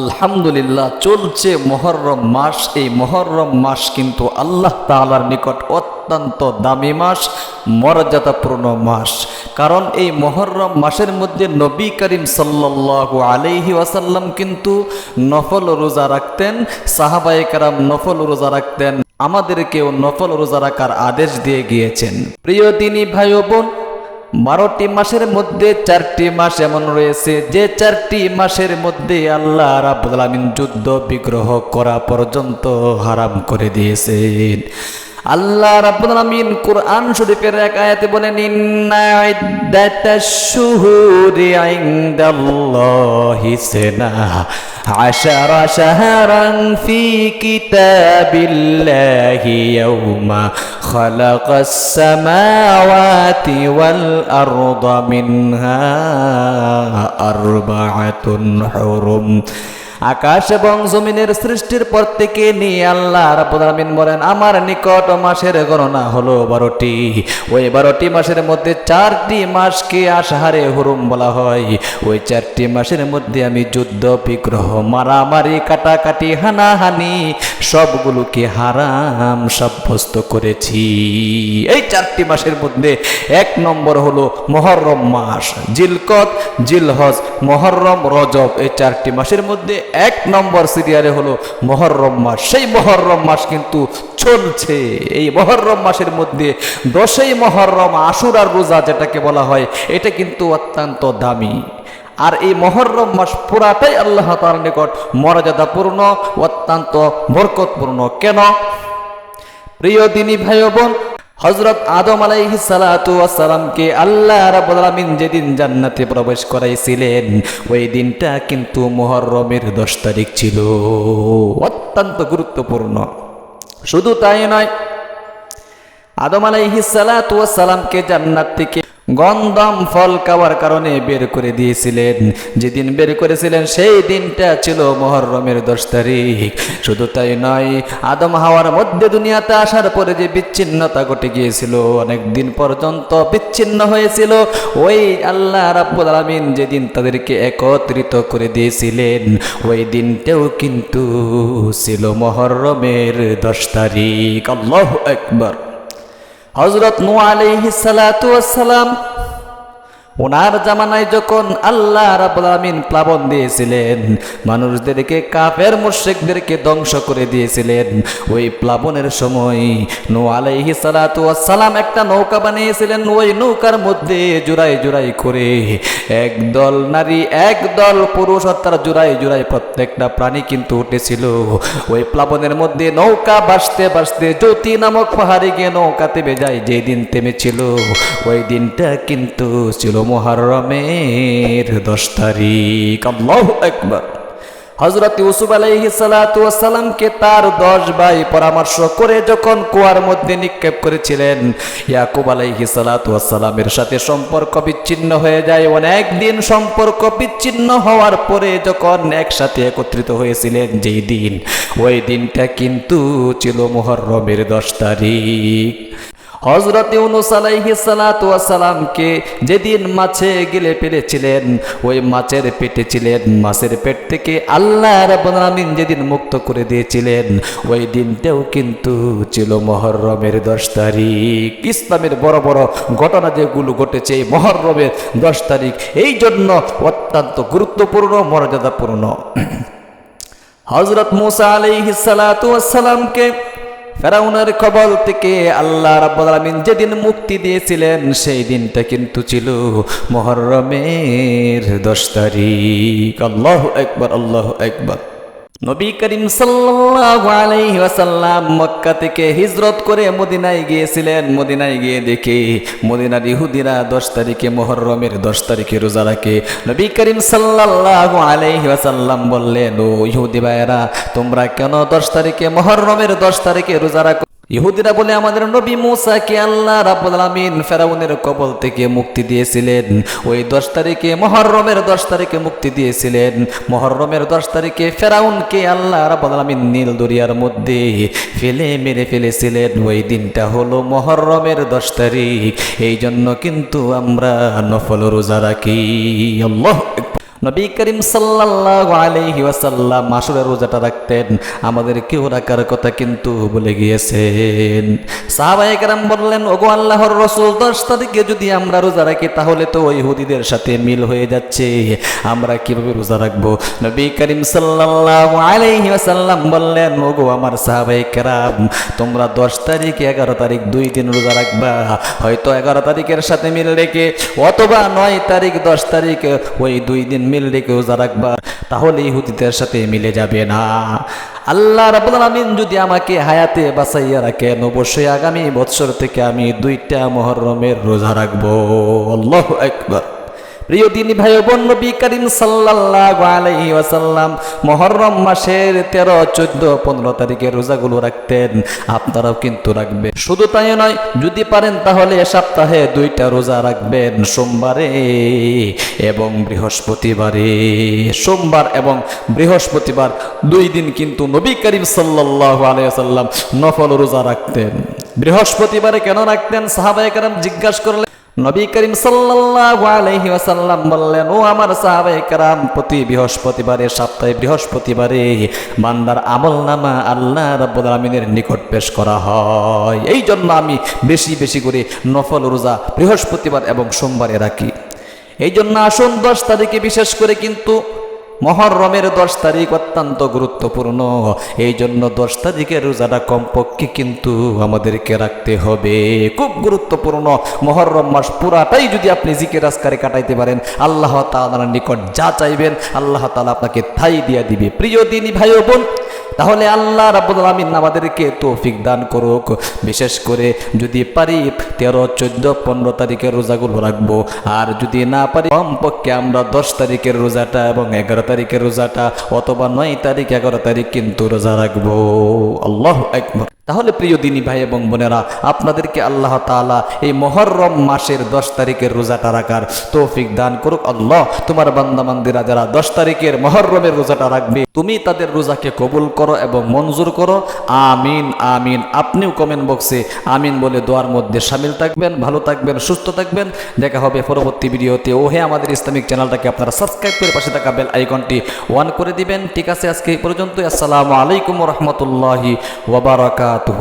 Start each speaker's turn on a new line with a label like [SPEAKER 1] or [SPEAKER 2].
[SPEAKER 1] আলহামদুলিল্লাহ, চলছে মহরম মাস। এই মহরম মাস কিন্তু আল্লাহ তালার নিকট অত্যন্ত দামি মাস, মর্যাদাপূর্ণ মাস। কারণ এই মহরম মাসের মধ্যে নবী করিম সাল্লাল্লাহু আলাইহি ওয়াসাল্লাম কিন্তু নফল রোজা রাখতেন, সাহাবায়ে কারাম নফল রোজা রাখতেন, আমাদেরকেও নফল রোজা রাখার আদেশ দিয়ে গিয়েছেন। প্রিয় দিনী ভাই বোন বারোটি মাসের মধ্যে চারটি মাস এমন রয়েছে যে চারটি মাসের মধ্যে আল্লাহ রাবুল আলমিন যুদ্ধ বিগ্রহ করা পর্যন্ত হারাম করে দিয়েছেন। আল্লাহ রাব্বুল আলামিন কুরআন শরীফের এক আয়াতে বলেন, ইন্না ইদ্দাতাশ শুহুরি ইনদাল্লাহি সানা আশারা শাহরান ফি কিতাবিল্লাহি ইয়াউমা খালাকাস সামাওয়াতি ওয়াল আরদা মিনহা আরবাআতুন হুরুম। আকাশ এবং জমিনের সৃষ্টির পর থেকে নিয়ে আল্লাহ রাব্বুল আলামিন বলেন, আমার নিকট মাসের গণনা হলো বারোটি। ওই বারোটি মাসের মধ্যে চারটি মাসকে আশাহারে হুরুম বলা হয়। ওই চারটি মাসের মধ্যে আমি যুদ্ধ, বিগ্রহ, মারামারি, কাটাকাটি, হানাহানি সবগুলোকে হারাম সাব্যস্ত করেছি। এই চারটি মাসের মধ্যে এক নম্বর হলো মহরম মাস, জিলকত, জিলহজ, মহরম, রজব। এই চারটি মাসের মধ্যে এক নম্বর সিরিয়ালে হলো মহরম মাস। সেই মহরম মাস কিন্তু চলছে। এই মহরম মাসের মধ্যে দশই মহরম আশুরার রোজা যেটাকে বলা হয়, এটা কিন্তু অত্যন্ত দামি। আর এই মহরম মাস পুরাটাই আল্লাহ তার নিকট মর্যাদাপূর্ণ, অত্যন্ত বরকতপূর্ণ। কেন? প্রিয় দিনী ভাই বোন হজরত আদম আলাইহি সালামকে আল্লাহ রাব্বুল আলামিন যেদিন জান্নাতে প্রবেশ করাইছিলেন, ওই দিনটা কিন্তু মুহররমের দশ তারিখ ছিল। অত্যন্ত গুরুত্বপূর্ণ। শুধু তাই নয়, আদম আলাইহি সালামকে জান্নাত থেকে গন্ধম ফল খাওয়ার কারণে বের করে দিয়েছিলেন। যেদিন বের করেছিলেন, সেই দিনটা ছিল মহরমের দশ তারিখ। শুধু তাই নয়, আদম হাওয়ার মধ্যে দুনিয়াতে আসার পরে যে বিচ্ছিন্নতা ঘটে গিয়েছিল অনেক দিন পর্যন্ত বিচ্ছিন্ন হয়েছিল। ওই আল্লাহ রাব্বুল আলামিন যেদিন তাদেরকে একত্রিত করে দিয়েছিলেন, ওই দিনটাও কিন্তু ছিল মহরমের দশ তারিখ। আল্লাহ একবার হজরত নু আলাইহি সালাম ওনার জামানায় যখন আল্লাহ রাব্বুল আলামিন প্লাবন দিয়েছিলেন, মানুষদেরকে কাফের মুশরিকদেরকে ধ্বংস করে দিয়েছিলেন। ওই প্লাবনের সময় নো আলাইহি সালাম একটা নৌকা বানিয়েছিলেন, ওই নৌকার মধ্যে জোড়াই জোড়াই করে একদল নারী একদল পুরুষ, অর্থাৎ জোড়াই জোড়াই প্রত্যেকটা প্রাণী কিন্তু উঠেছিল। ওই প্লাবনের মধ্যে নৌকা বাসতে বাসতে জ্যোতি নামক পাহাড়ে গিয়ে নৌকাতে বেজায় যেই দিন থেমেছিল, ওই দিনটা কিন্তু ছিল মোহারমের দশ তারিখ। আল্লাহ একবার হজরত ইউসুফ আলাইহি সালামকে তার দশ ভাই পরামর্শ করে যখন কুয়ার মধ্যে নিক্ষেপ করেছিলেন, ইয়াকুব আলাইহি সালামের সাথে সম্পর্ক বিচ্ছিন্ন হয়ে যায়। অনেক দিন সম্পর্ক বিচ্ছিন্ন হওয়ার পরে যখন একসাথে একত্রিত হয়েছিলেন, যেই দিন, ওই দিনটা কিন্তু ছিল মোহরমের দশ তারিখ। হজরত ইউনুস আলাইহি সালামকে যেদিন মাছে গিলে পেরেছিলেন ওই মাছের পেটে ছিলেন, মাছের পেট থেকে আল্লাহ রাব্বুল আলামিন যেদিন মুক্ত করে দিয়েছিলেন, ওই দিনটাও কিন্তু ছিল মহরমের দশ তারিখ। ইসলামের বড় বড় ঘটনা যেগুলো ঘটেছে এই মহরমের দশ তারিখ, এই জন্য অত্যন্ত গুরুত্বপূর্ণ, মর্যাদাপূর্ণ। হজরত মুসা আলাইহি সালামকে ফেরাউনের কবল থেকে আল্লাহ রাব্বুল যেদিন মুক্তি দিয়েছিলেন, সেই দিনটা কিন্তু ছিল মহরমের দশ তারিখ। আল্লাহ একবার আল্লাহ একবার নবী করিম সাল্লাহ আলাইহি মক্কা থেকে হিজরত করে মদিনায় গিয়েছিলেন। মদিনায় গিয়ে দেখে মদিনার ইহুদিরা দশ তারিখে মোহরমের দশ তারিখে রোজা রাখে। নবী করিম সাল্লাহ আলাইহাসাল্লাম বললেন, ও ইহুদি ভাইয়েরা, তোমরা কেন দশ তারিখে মোহরমের দশ তারিখে রোজা রাখো? ইহুদিরা বলে, আমাদের নবী মুসাকে আল্লাহ রাব্বুল ফেরাউনের কবল থেকে মুক্তি দিয়েছিলেন। ওই দশ তারিখে মহররমের দশ তারিখে মুক্তি দিয়েছিলেন। মহররমের দশ তারিখে ফেরাউনকে আল্লাহ রাব্বুল আলামিন নীল দরিয়ার মধ্যে ফেলে মেরে ফেলেছিলেন। ওই দিনটা হলো মহররমের দশ তারিখ। এই জন্য কিন্তু আমরা নফল রোজা রাখি। নবী করিম সাল্লাল্লাহু আলাইহি ওয়াসাল্লাম মাসুরের রোজাটা রাখতেন। আমাদের কেউ রাখার কথা কিন্তু বলে গিয়েছেন। সাহাবায়ে কেরাম বললেন, ওগো আল্লাহর রসুল, দশ তারিখে যদি আমরা রোজা রাখি, তাহলে তো ওই হুদিদের সাথে মিল হয়ে যাচ্ছে। আমরা কীভাবে রোজা রাখব? নবী করিম সাল্লাল্লাহু আলাইহি ওয়াসাল্লাম বললেন, ওগো আমার সাহাবায়ে কেরাম, তোমরা দশ তারিখ, এগারো তারিখ দুই দিন রোজা রাখবা। হয়তো এগারো তারিখের সাথে মিল রেখে অথবা নয় তারিখ, দশ তারিখ, ওই দুই দিন মিল রেখে রোজা রাখবা তাহলে ইহুদিদের সাথে মিলে যাবে না। আল্লাহ রাব্বুল আমিন যদি আমাকে হায়াতে বাঁচাইয়া রাখেন, অবশ্যই আগামী বৎসর থেকে আমি দুইটা মহরমের রোজা রাখব। আল্লাহ আকবার। প্রিয় দিনী ভাই বোন, নবী করিম সাল্লাল্লাহু আলাইহি ওয়াসাল্লাম মুহররম মাসের 13 14 15 তারিখে রোজাগুলো রাখতেন। আপনারাও কিন্তু রাখবেন। শুধু তাই নয়, যদি পারেন তাহলে সপ্তাহে দুইটা রোজা রাখবেন সোমবারে এবং বৃহস্পতিবারে। সোমবার এবং বৃহস্পতিবার দুই দিন কিন্তু নবী করিম নফল রোজা রাখতেন। বৃহস্পতিবারে কেন রাখতেন? সাহাবায়ে জিজ্ঞাসা করলেন নবী করিম সাল্লাল্লাহু আলাইহি বললেন, ও আমার সাহাবায়ে প্রতি বৃহস্পতিবারে, সপ্তাহে বৃহস্পতিবারে বান্দার আমল নামা আল্লাহ আলামিনের নিকট পেশ করা হয়। এই জন্য আমি বেশি বেশি করে নফল, রোজা, বৃহস্পতিবার এবং সোমবারে রাখি। এই জন্য আসুন দশ তারিখে বিশেষ করে কিন্তু মহরমের দশ তারিখ অত্যন্ত গুরুত্বপূর্ণ। এই জন্য দশ তারিখের রোজাটা কমপক্ষে কিন্তু আমাদেরকে রাখতে হবে। খুব গুরুত্বপূর্ণ। মহরম মাস পুরাটাই যদি আপনি জিকের আজকারে কাটাইতে পারেন, আল্লাহ তালার নিকট যা চাইবেন, আল্লাহ তালা আপনাকে থাই দিয়া দিবে। প্রিয় দিনী ভাই বোন তাহলে আল্লাহ রাবুল আলমিন আমাদেরকে তৌফিক দান করুক। বিশেষ করে যদি পারি তেরো, চোদ্দ, পনেরো তারিখের রোজাগুলো রাখব। আর যদি না পারি, কমপক্ষে আমরা দশ তারিখের রোজাটা এবং এগারো তারিখের রোজাটা অথবা নয় তারিখ, এগারো তারিখ কিন্তু রোজা রাখব। আল্লাহ একবার তাহলে প্রিয় দিনী ভাই এবং বোনেরা, আপনাদেরকে আল্লাহ তাআলা এই মহরম মাসের দশ তারিখের রোজাটা রাখার তৌফিক দান করুক। আল্লাহ তোমার বান্দা মান্দিরা যারা দশ তারিখের মহরমের রোজাটা রাখবে, তুমি তাদের রোজাকে কবুল করো এবং মঞ্জুর করো। আমিন আমিন। আপনিও কমেন্ট বক্সে আমিন বলে দোয়ার মধ্যে সামিল থাকবেন, ভালো থাকবেন, সুস্থ থাকবেন। দেখা হবে পরবর্তী ভিডিওতে। ও হে আমাদের ইসলামিক চ্যানেলটাকে আপনারা সাবস্ক্রাইব করে পাশে থাকা বেল আইকনটি ওয়ান করে দিবেন। ঠিক আছে, আজকে এই পর্যন্ত আসসালামু আলাইকুম রহমতুল্লাহি wabarakatuh